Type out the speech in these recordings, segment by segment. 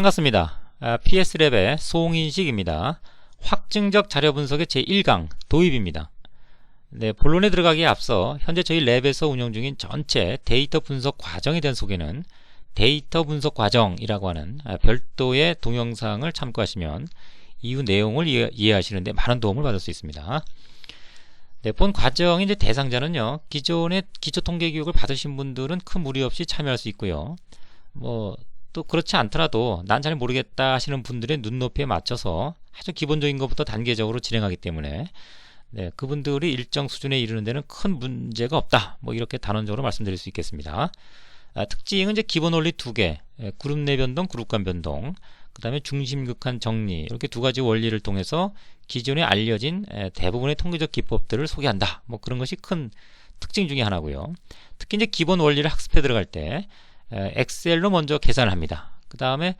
반갑습니다. 아, PS랩의 송인식입니다. 확증적 자료 분석의 제1강 도입입니다. 네, 본론에 들어가기에 앞서 현재 저희 랩에서 운영 중인 전체 데이터 분석 과정에 대한 소개는 데이터 분석 과정이라고 하는 아, 별도의 동영상을 참고하시면 이후 내용을 이해, 하시는데 많은 도움을 받을 수 있습니다. 네, 본 과정의 대상자는요, 기존의 기초 통계 교육을 받으신 분들은 큰 무리 없이 참여할 수 있고요. 뭐, 또 그렇지 않더라도 난 잘 모르겠다 하시는 분들의 눈높이에 맞춰서 아주 기본적인 것부터 단계적으로 진행하기 때문에 네, 그분들이 일정 수준에 이르는 데는 큰 문제가 없다. 뭐 이렇게 단원적으로 말씀드릴 수 있겠습니다. 아, 특징은 이제 기본 원리 두 개, 예, 그룹 내 변동, 그룹 간 변동, 그 다음에 중심극한 정리 이렇게 두 가지 원리를 통해서 기존에 알려진 예, 대부분의 통계적 기법들을 소개한다. 뭐 그런 것이 큰 특징 중의 하나고요. 특히 이제 기본 원리를 학습해 들어갈 때 엑셀로 먼저 계산을 합니다. 그 다음에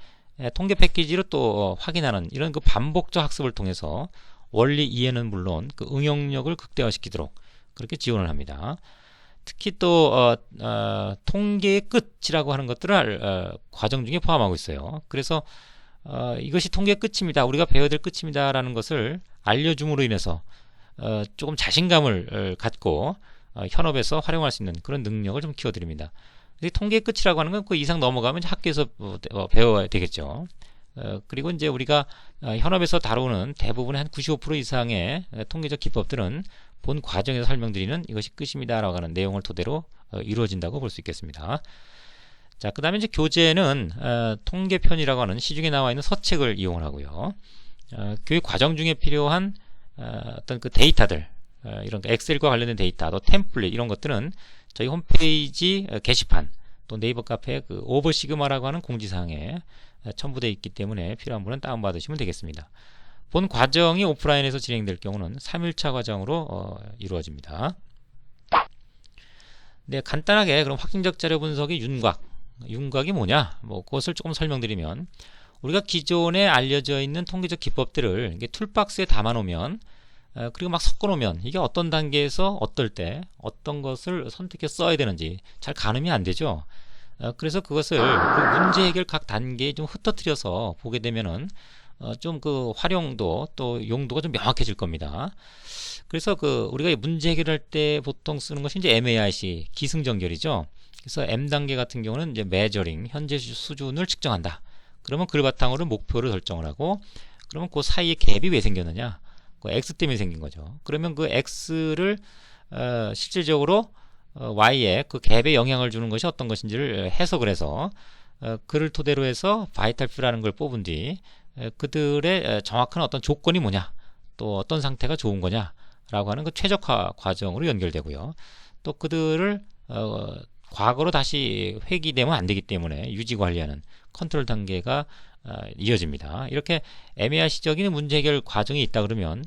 통계 패키지로 또 어, 확인하는 이런 그 반복적 학습을 통해서 원리 이해는 물론 그 응용력을 극대화시키도록 그렇게 지원을 합니다. 특히 또 어, 어, 통계의 끝이라고 하는 것들을 어, 과정 중에 포함하고 있어요. 그래서 어, 이것이 통계의 끝입니다. 우리가 배워야 될 끝입니다라는 것을 알려줌으로 인해서 어, 조금 자신감을 어, 갖고 어, 현업에서 활용할 수 있는 그런 능력을 좀 키워드립니다. 통계 끝이라고 하는 건 그 이상 넘어가면 학교에서 뭐, 어, 배워야 되겠죠. 어, 그리고 이제 우리가 어, 현업에서 다루는 대부분의 한 95% 이상의 통계적 기법들은 본 과정에서 설명드리는 이것이 끝입니다라고 하는 내용을 토대로 이루어진다고 볼 수 있겠습니다. 자, 그 다음에 이제 교재는 통계편이라고 하는 시중에 나와 있는 서책을 이용을 하고요. 교육 과정 중에 필요한 어떤 그 데이터들, 이런 엑셀과 관련된 데이터, 또 템플릿 이런 것들은 저희 홈페이지 어, 게시판 또 네이버 카페 그 오버 시그마라고 하는 공지사항에 어, 첨부되어 있기 때문에 필요한 분은 다운받으시면 되겠습니다. 본 과정이 오프라인에서 진행될 경우는 3일차 과정으로 어, 이루어집니다. 네, 간단하게 그럼 확증적 자료 분석의 윤곽, 윤곽이 뭐냐? 뭐 그것을 조금 설명드리면 우리가 기존에 알려져 있는 통계적 기법들을 툴박스에 담아 놓으면 어, 그리고 막 섞어 놓으면 이게 어떤 단계에서 어떨 때 어떤 것을 선택해서 써야 되는지 잘 가늠이 안 되죠. 어, 그래서 그것을 그 문제 해결 각 단계에 좀 흩어뜨려서 보게 되면은 어, 좀그 활용도 또 용도가 좀 명확해질 겁니다. 그래서 그 우리가 문제 해결할 때 보통 쓰는 것이 이제 MAIC 기승전결이죠. 그래서 M 단계 같은 경우는 이제 메저링 현재 수준을 측정한다. 그러면 그를 바탕으로 목표를 설정을 하고 그러면 그 사이에 갭이 왜 생겼느냐? 그 x 때문에 생긴 거죠. 그러면 그 x를 어, 실질적으로 어, y에 그 갭에 영향을 주는 것이 어떤 것인지를 해석을 해서 어, 그를 토대로 해서 바이탈표라는 걸 뽑은 뒤 에, 그들의 정확한 어떤 조건이 뭐냐 또 어떤 상태가 좋은 거냐라고 하는 그 최적화 과정으로 연결되고요. 또 그들을 어, 과거로 다시 회귀되면 안 되기 때문에 유지 관리하는 컨트롤 단계가 어, 이어집니다. 이렇게 애매하시적인 문제 해결 과정이 있다 그러면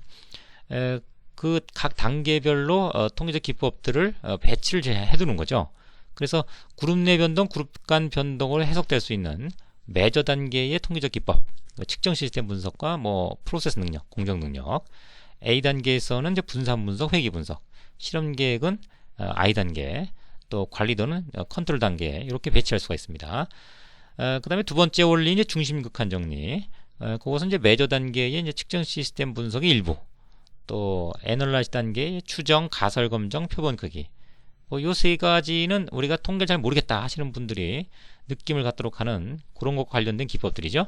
그 각 단계별로 어, 통계적 기법들을 어, 배치를 해두는 거죠. 그래서 그룹 내 변동, 그룹 간 변동으로 해석될 수 있는 매저 단계의 통계적 기법, 뭐 측정 시스템 분석과 뭐 프로세스 능력, 공정 능력. A 단계에서는 이제 분산 분석, 회귀 분석. 실험 계획은 I 단계, 또 관리도는 컨트롤 단계 이렇게 배치할 수가 있습니다. 어, 그 다음에 두 번째 원리 이제 중심극한 정리. 어, 그것은 이제 매저 단계의 이제 측정 시스템 분석의 일부. 또 애널라이즈 단계의 추정, 가설 검정, 표본 크기. 뭐 요세 가지는 우리가 통계를 잘 모르겠다 하시는 분들이 느낌을 갖도록 하는 그런 것과 관련된 기법들이죠.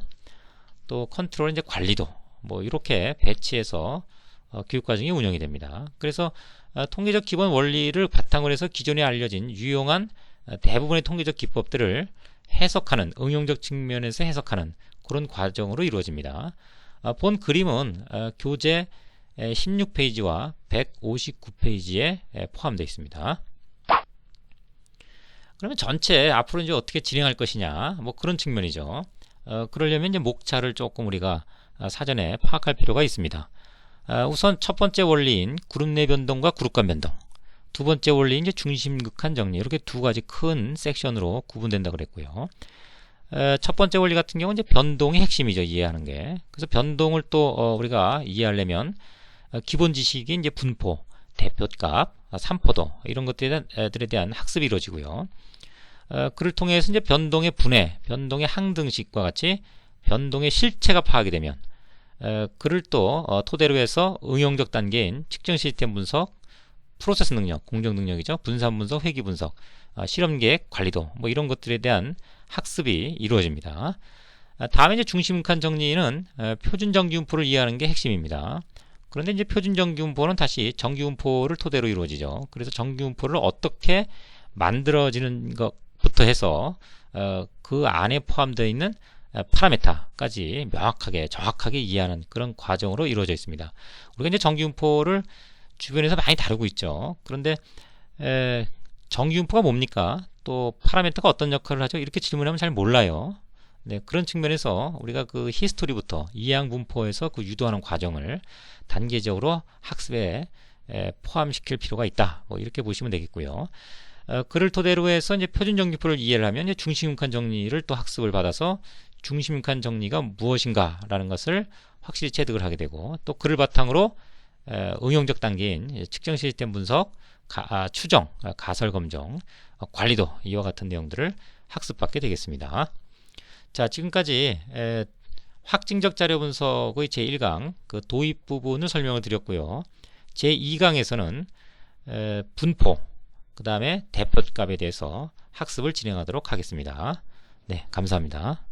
또 컨트롤 이제 관리도 뭐 이렇게 배치해서 어, 교육 과정이 운영이 됩니다. 그래서 어, 통계적 기본 원리를 바탕으로 해서 기존에 알려진 유용한 어, 대부분의 통계적 기법들을 해석하는 응용적 측면에서 해석하는 그런 과정으로 이루어집니다. 어, 본 그림은 어, 교재 16페이지와 159페이지에 포함되어 있습니다. 그러면 전체 앞으로 이제 어떻게 진행할 것이냐 뭐 그런 측면이죠. 어, 그러려면 이제 목차를 조금 우리가 사전에 파악할 필요가 있습니다. 우선 첫 번째 원리인 그룹 내 변동과 그룹 간 변동 두 번째 원리 이제 중심 극한 정리 이렇게 두 가지 큰 섹션으로 구분된다 그랬고요. 에, 첫 번째 원리 같은 경우는 이제 변동의 핵심이죠 이해하는 게. 그래서 변동을 또 어, 우리가 이해하려면 어, 기본 지식이 이제 분포, 대표값, 아, 삼포도 이런 것들에 대한, 학습이 이루어지고요. 어, 그를 통해서 이제 변동의 분해, 변동의 항등식과 같이 변동의 실체가 파악이 되면 에, 그를 또 어, 토대로 해서 응용적 단계인 측정 시스템 분석, 프로세스 능력, 공정 능력이죠. 분산 분석, 회귀 분석, 아, 실험 계획, 관리도 뭐 이런 것들에 대한 학습이 이루어집니다. 아, 다음에 이제 중심칸 정리는 에, 표준 정기분포를 이해하는 게 핵심입니다. 그런데 이제 표준 정기분포는 다시 정기분포를 토대로 이루어지죠. 그래서 정기분포를 어떻게 만들어지는 것부터 해서 어, 그 안에 포함되어 있는 어, 파라메타까지 명확하게 정확하게 이해하는 그런 과정으로 이루어져 있습니다. 우리가 이제 정기분포를 주변에서 많이 다루고 있죠. 그런데 에, 정기분포가 뭡니까? 또 파라메터가 어떤 역할을 하죠? 이렇게 질문하면 잘 몰라요. 네, 그런 측면에서 우리가 그 히스토리부터 이항 분포에서 그 유도하는 과정을 단계적으로 학습에 에, 포함시킬 필요가 있다. 뭐 이렇게 보시면 되겠고요. 어, 그를 토대로 해서 이제 표준 정기표를 이해를 하면 중심칸 정리를 또 학습을 받아서 중심칸 정리가 무엇인가라는 것을 확실히 체득을 하게 되고 또 그를 바탕으로 에, 응용적 단계인 측정 시스템 분석, 가, 아, 추정, 아, 가설 검정, 어, 관리도 이와 같은 내용들을 학습받게 되겠습니다. 자, 지금까지 에, 확증적 자료 분석의 제1강 그 도입 부분을 설명을 드렸고요. 제2강에서는 에, 분포, 그 다음에 대표값에 대해서 학습을 진행하도록 하겠습니다. 네, 감사합니다.